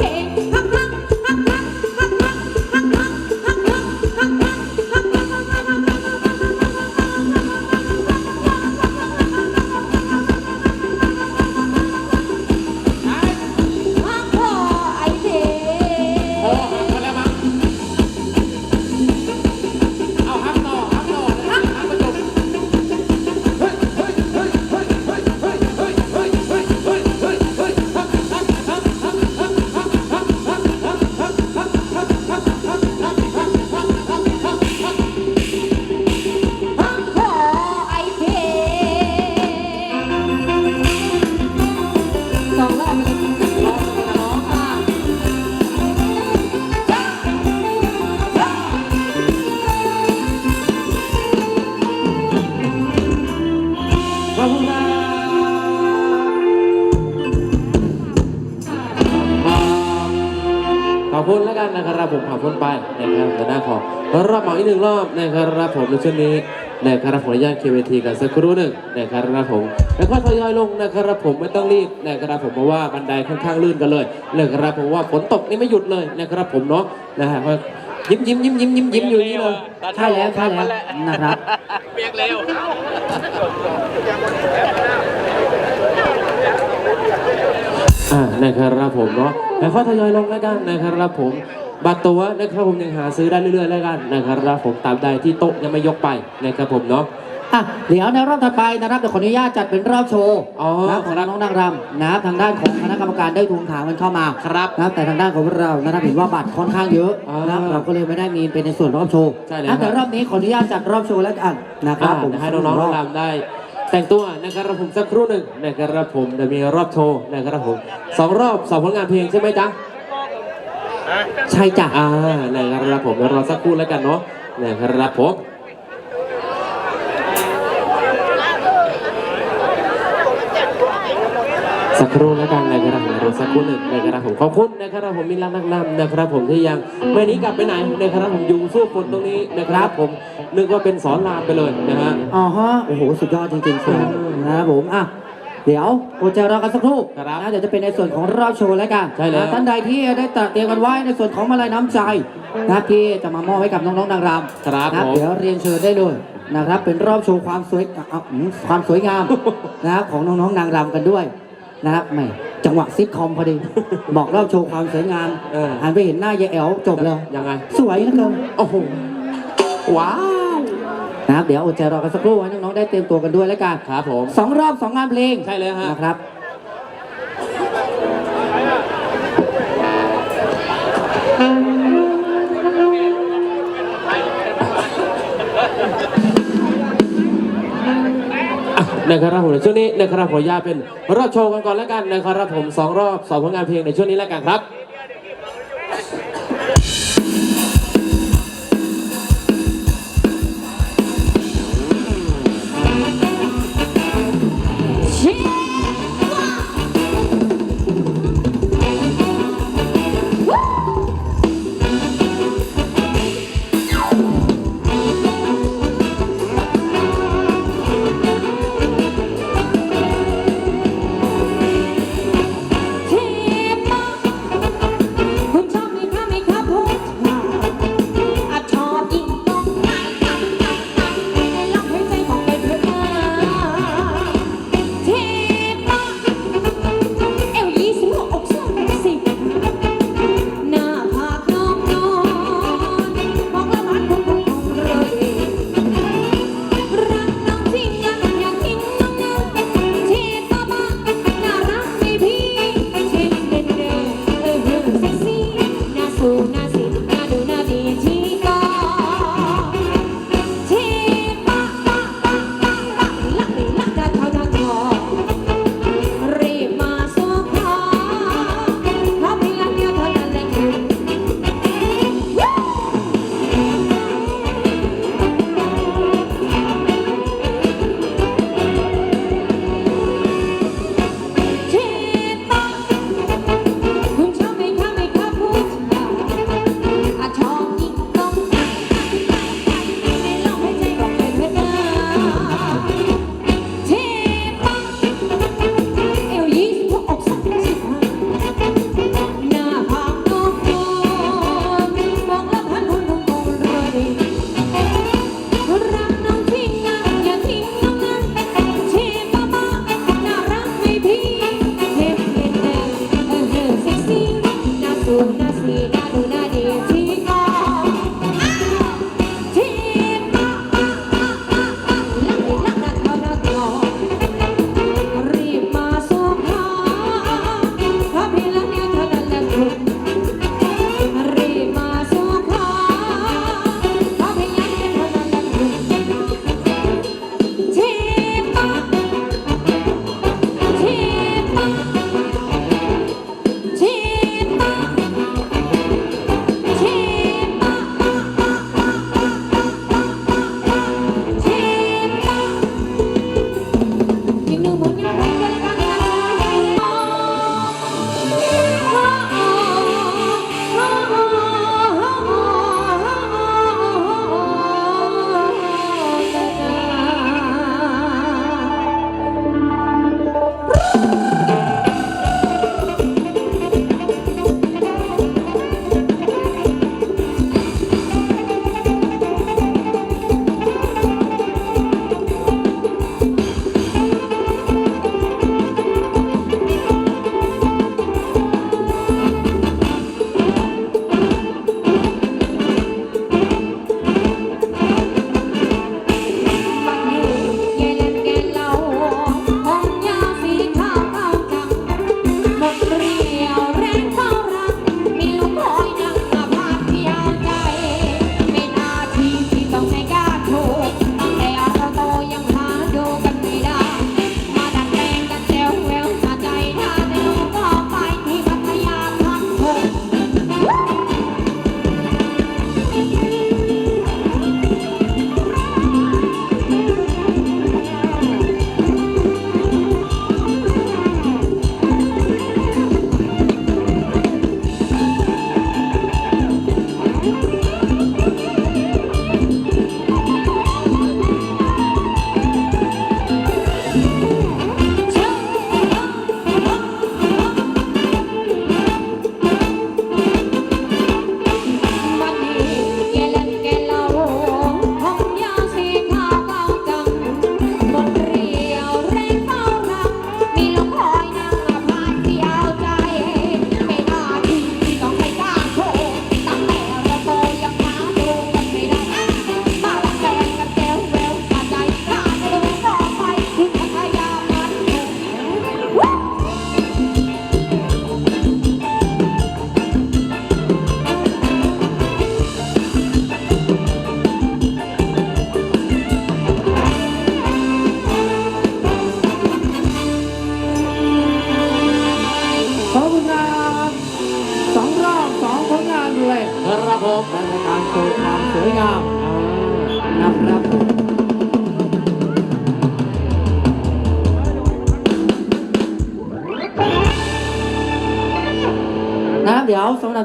okay. ขอบคุณครับขอบคุณแล้วกันนะครับผมขอบคุณไปนะครับแต่หน้าขอรอบหมออีกหนึ่งรอบนะครับผมในช่วงนี้ นะครับผมอนุญาตเคเวทีกันสักครู่หนึ่งนะครับผมแล้วก็ทยอยลงนะครับผมไม่ต้องรีบนะครับผมเพราะว่าบันไดค่อนข้างลื่นกันเลยนะครับผมว่าฝนตกนี่ไม่หยุดเลยนะครับผมเนาะนะฮะก็ยิ้มยิ้มยิ้มยิ้มยิ้มยิ้มอยู่อย่างนี่เลยใช่แล้วใช่แล้วนะครับเปียกเร็วอ่านะครับผมเนาะแล้วก็ทยอยลงแล้วกันนะครับผม บัตรตัวนะครับผมยังหาซื้อได้เรื่อยๆแล้วกันนะครับผมตามใดที่โต๊ะยังไม่ยกไปนะครับผมเนาะอะเดี๋ยวในรอบถัดไปนะครับเดี๋ยวขออนุญาตจัดเป็นรอบโชว์อ๋อนะครับของน้องนางรำนะครับทางด้านของคณะกรรมการได้ทวงถามกันเข้ามาครับนะครับแต่ทางด้านของเรานะครับเห็นว่าบัตรค่อนข้างเยอะอ่านนะครับเราก็เลยไม่ได้มีเป็นในส่วนรอบโชว์ใช่แล้วนะแต่ครับรอบนี้ขออนุญาตจัดรอบโชว์แล้วกันนะครับอ่าผมให้น้องๆรำได้แต่งตัวนะครับผมสักครู่หนึ่งนะครับผมจะมีรอบโชว์นะครับผมสองรอบสองผลงานเพลงใช่ไหมจ๊ะ ใช่จ้ะอ่านะครับผมเดี๋ยวรอสักครู่แล้วกันเนาะนะครับผมสักครู่แล้วกันนะครับผมรอสักครู่หนึ่งนะครับผมขอบคุณนะครับผมมีรักนักนำนะครับ ผมที่ยังไม่หนี้กลับไปไหนนะครับผมอยู่สู้ฝนตรงนี้นะครับ ผมนึกว่าเป็นสอนรามไปเลยนะฮะอ๋อฮะโอ้โหสุดยอดจริงๆครับนะครับผมอะ เดี๋ยวอดใจรอกันสักครู่ครับนะเดี๋ยวจะเป็นในส่วนของรอบโชว์แล้วกันใช่แล้ว นะท่านใดที่ได้ตัดเตรียมกันไว้ในส่วนของมาลัยน้ำใจนะครับที่จะมามอบให้กับน้องๆนางรำ ครับนะผม เดี๋ยวเรียนเชิญได้เลยนะครับเป็นรอบโชว์ความสวยอะอืมความสวยงาม นะครับของน้องๆนางรำกันด้วยนะครับแหมจังหวะซิทคอมพอดี บอกรอบโชว์ความสวยงามเออ หันไปเห็นหน้ายายแอ๋วจบเลยยังไง สวยเหลือเกินโอ้โหว้าว นะครับ เดี๋ยวอดใจรอกันสักครู่ให้น้องๆได้เตรียมตัวกันด้วยแล้วกันครับผมสองรอบสองงานเพลงใช่เลยฮะนะครับนะครับผมในช่วงนี้นะครับขออนุญาตเป็นรอบโชว์กันก่อนแล้วกันนะครับผมสองรอบสองผลงานเพลงในช่วงนี้แล้วกันครับ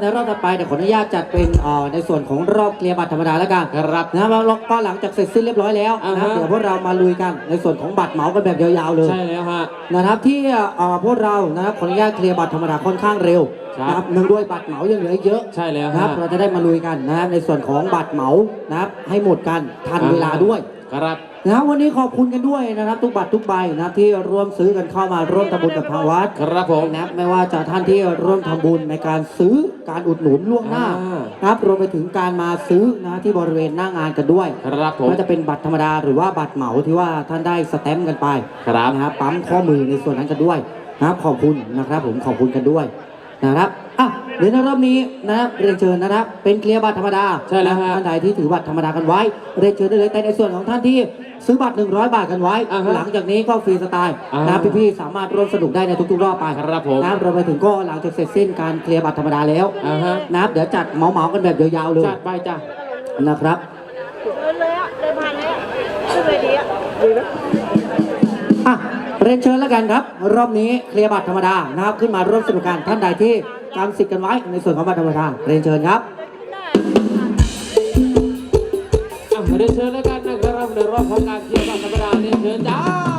ในรอบต่อไปเดี๋ยวขออนุญาตจัดเป็นเอ่อในส่วนของรอบเคลียร์บัตรธรรมดาแล้วกันครับนะครับแล้วก็หลังจากเสร็จสิ้นเรียบร้อยแล้วอ่านะฮะเดี๋ยวพวกเรามาลุยกันในส่วนของบัตรเหมากันแบบยาวๆเลย ใช่แล้วฮะ นะครับที่เอ่อพวกเรานะครับขออนุญาตเคลียร์บัตรธรรมดาค่อนข้างเร็วครับ นะครับเนื่องด้วยบัตรเหมายังเหลืออีกเยอะใช่แล้วนะคฮะรับเราจะได้มาลุยกันนะครับในส่วนของบัตรเหมานะครับให้หมดกันทันเวลาด้วย ครับ นะครับวันนี้ขอบคุณกันด้วยนะครับทุกบัตรทุกใบนะครับที่ร่วมซื้อกันเข้ามาร่วมทำบุญกับทางวัดครับผม นะครับไม่ว่าจะท่านที่ร่วมทำบุญในการซื้อการอุดหนุนล่วงหน้าอ่า นะครับรวมไปถึงการมาซื้อนะที่บริเวณหน้างานกันด้วยครับผม ว่าจะเป็นบัตรธรรมดาหรือว่าบัตรเหมาที่ว่าท่านได้สแตมป์กันไปครับนะครับปั๊มข้อมือในส่วนนั้นกันด้วยนะครับขอบคุณนะครับผมขอบคุณกันด้วยนะครับอะเดี๋ยวในรอบนี้นะครับเรียนเชิญนะครับเป็นเคลียร์บัตรธรรมดาใช่แล้วฮะ ท่านใดที่ถือบัตรธรรมดากันไว้เรียนเชิญได้เลยแต่ในส่วนของท่านที่ ซื้อบัตร 100 บาทกันไว้ อ่าฮะหลังจากนี้ก็ฟรีสไตล์อ่านะครับพี่ๆสามารถร่วมสนุกได้ในทุกๆรอบไปครับผม นะครับรวมไปถึงก็หลังจากเสร็จสิ้นการเคลียร์บัตรธรรมดาแล้วอ่าฮะนะครับเดี๋ยวจัดเหมาๆกันแบบยาวๆเลยจัดไปจ้ะ นะครับ เดินเลยอะเดินผ่านเลยอะขึ้นเลยดีอะ อะเรียนเชิญแล้วกันครับ รอบนี้เคลียร์บัตรธรรมดานะครับขึ้นมาร่วมสนุกกันท่านใดที่จำสิทธิ์กันไว้ในส่วนของบัตรธรรมดาเรียนเชิญครับ อะเรียนเชิญแล้วกันนะ ครับในรอบของการเคลียร์บัตรธรรมดาเรียนเชิญจ้า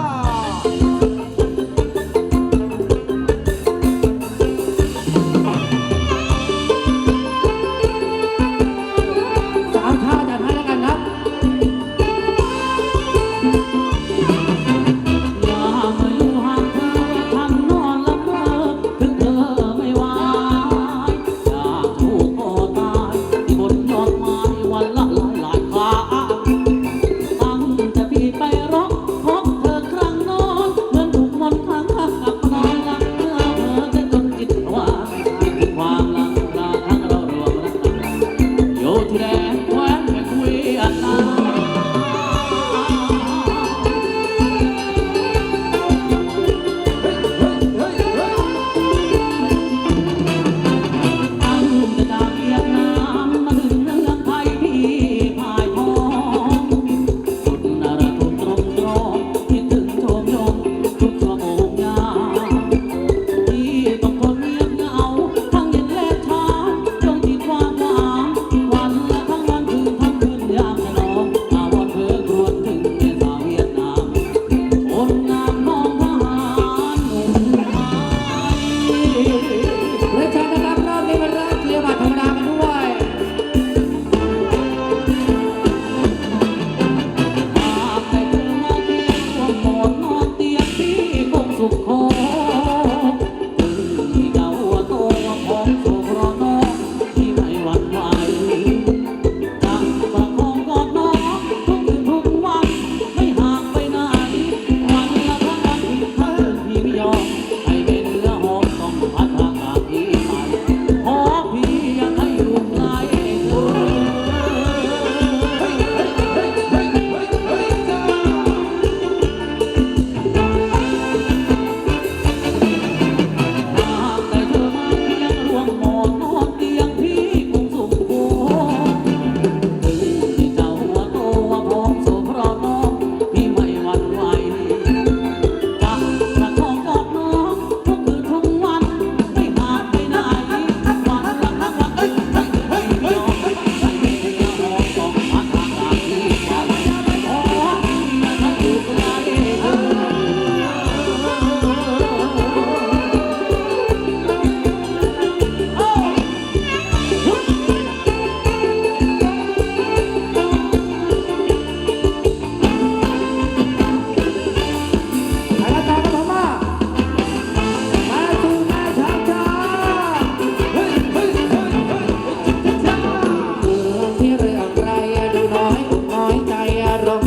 guitarra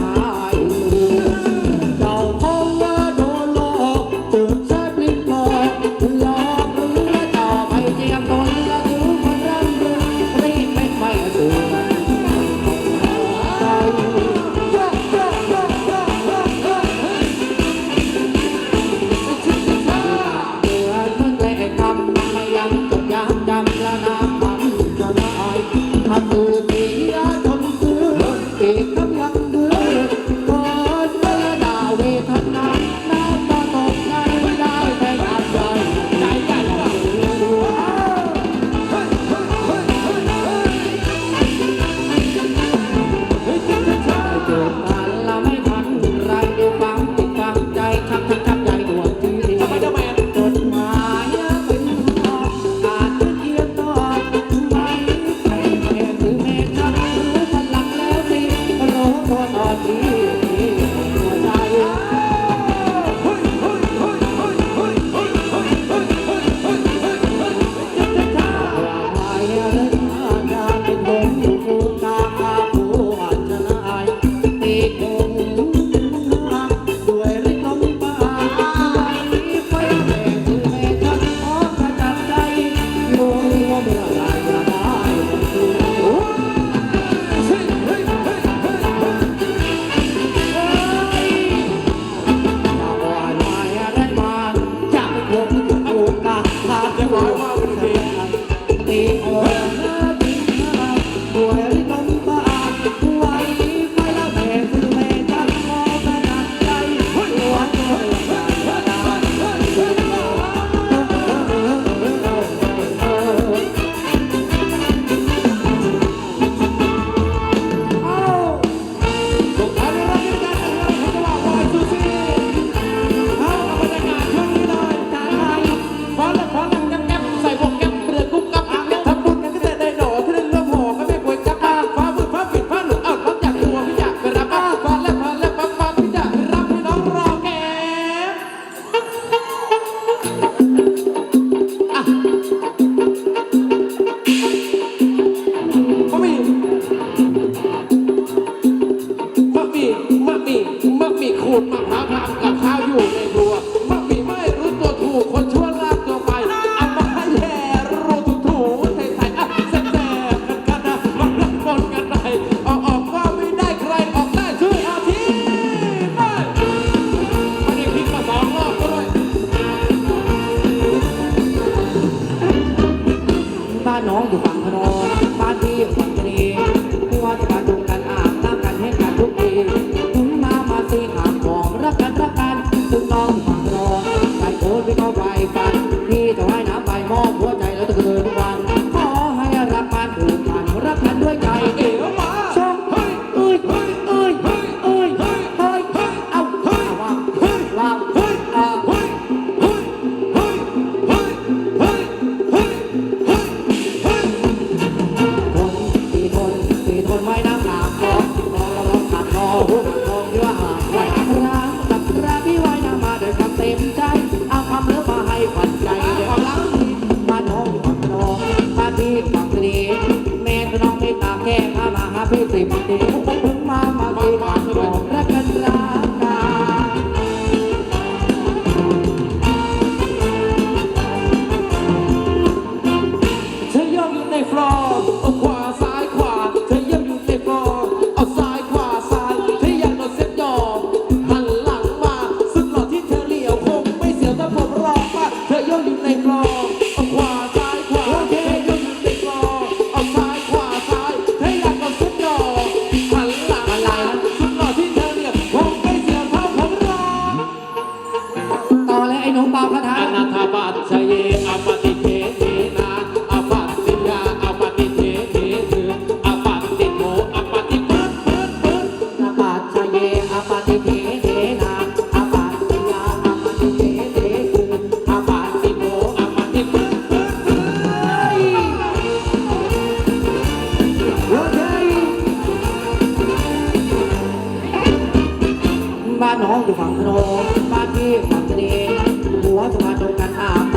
บ้านน้องอยู่ฝั่งโนมบ้านพี่ฝั่งทะเลหัวสะพานตรงกันอาบ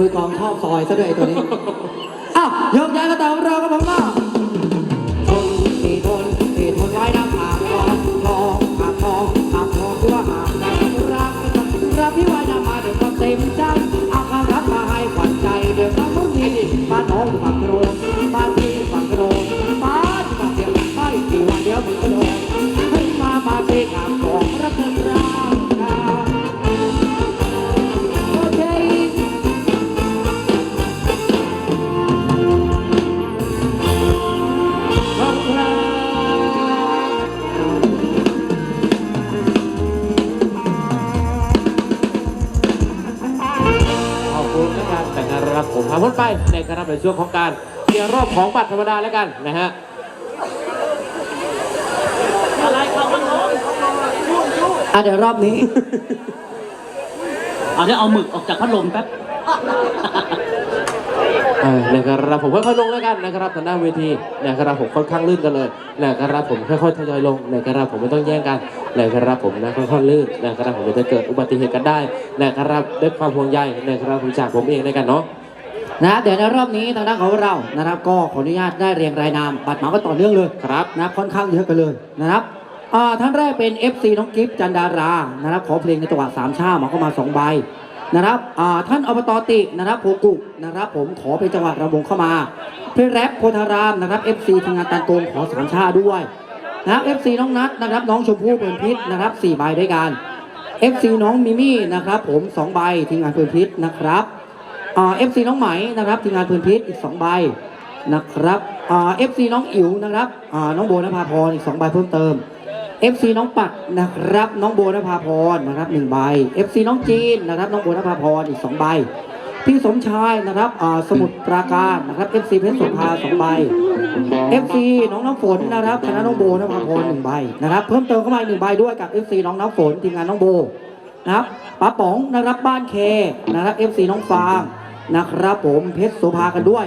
มือกลองชอบซอยซะด้วยไอ้ตัวนี้ อ้าวยกย้ายกระต่ายของเรากับผมว่า ช่วงของการเคลียร์รอบของบัตรธรรมดาแล้วกันนะฮะอะเดี๋ยวรอบนี้ เอาเดี๋ยวเอาหมึกออกจากพัดลมแป๊บเออนะครับผมค่อยๆลงแล้วกันนะครับทางด้านเวทีนะครับผมค่อนข้างลื่นกันเลยนะครับผมค่อยๆทยอยลงนะครับผมไม่ต้องแย่งกันนะครับผมนะค่อยๆลื่นนะครับผมจะเกิดอุบัติเหตุกันได้นะครับด้วยความห่วงใยนะครับผมจากผมเองในกันเนาะ นะเดี๋ยวในรอบนี้ทางด้านของเรานะครับ ก็ขออนุญาตได้เรียงรายนามบัตรเหมาก็ต่อเนื่องเลยครับนะค่อนข้างเยอะกันเลยนะครับอ่าท่านแรกเป็น FC น้องกิฟต์จันดารานะครับ ขอเพลงในจังหวะสามชามาเข้ามาสองใบนะครับอ่าท่านอบตตินะครับโพกุนะครับ ผมขอเป็นจังหวะระวงเข้ามาเพลงแรปโพธารามนะครับ FC ทีมงานตันโกงขอสามชาด้วยนะครับ FC น้องนัทนะครับ น้องชมพู่เปินพิษนะครับสี่ใบด้วยกัน FC น้องมิมี่นะครับ ผมสองใบทีมงานเปินพิษนะครับ เอ่า FC น้องไหมนะครับทีมงานเปินพิษอีกสองใบนะครับเอ่า FC น้องอิ๋วนะครับน้องโบนภาพรอีก2ใบเพิ่มเติม FC น้องปัดนะครับ น้องโบนภาพรนะครับ1ใบ FC น้องจีนนะครับ น้องโบนภาพรอีก2ใบพี่สมชายนะครับสมุดปราการนะครับ FC เพชรสุภา2ใบ FC น้องน้ำฝนนะครับคณะน้องโบนภาพรหนึ่งใบนะครับ เพิ่มเติมเข้ามาอีกหนึ่งใบด้วยกับ FC น้องน้ำฝนทีมงานน้องโบนะครับป้าป๋องนะครับบ้านเคนะครับ FC น้องฟาง นะครับผมเพชรโสภากันด้วย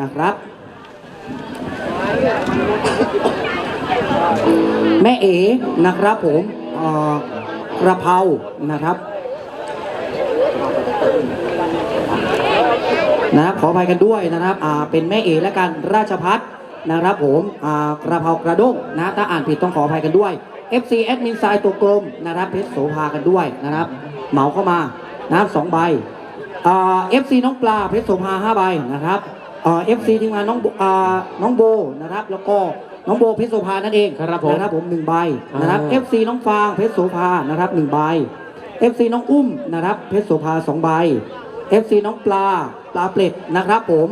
นะครับ แม่เอ๋นะครับผมอ่อกระเพรานะครับนะครับขออภัยกันด้วยนะครับอ่าเป็นแม่เอ๋และกันราชพัฒนะครับผมอ่ากระเพรากระด้งนะถ้าอ่านผิดต้องขออภัยกันด้วย FC แอดมินไซตัวกลมนะครับเพชรโสภากันด้วยนะครับ เหมาเข้ามานะครับสองใบ อ่า FC น้องปลาเพชรโสภาห้าใบนะครับอ่า FC ทีมงานน้องโบอ่าน้องโบนะครับ แล้วก็น้องโบเพชรโสภานั่นเองครับผมนะครับผมหนึ่งใบนะครับอ่า FC น้องฟางเพชรโสภานะครับหนึ่งใบ FC น้องอุ้มนะครับเพชรโสภาสองใบ FC น้องปลาปลาเปล็ดนะครับผม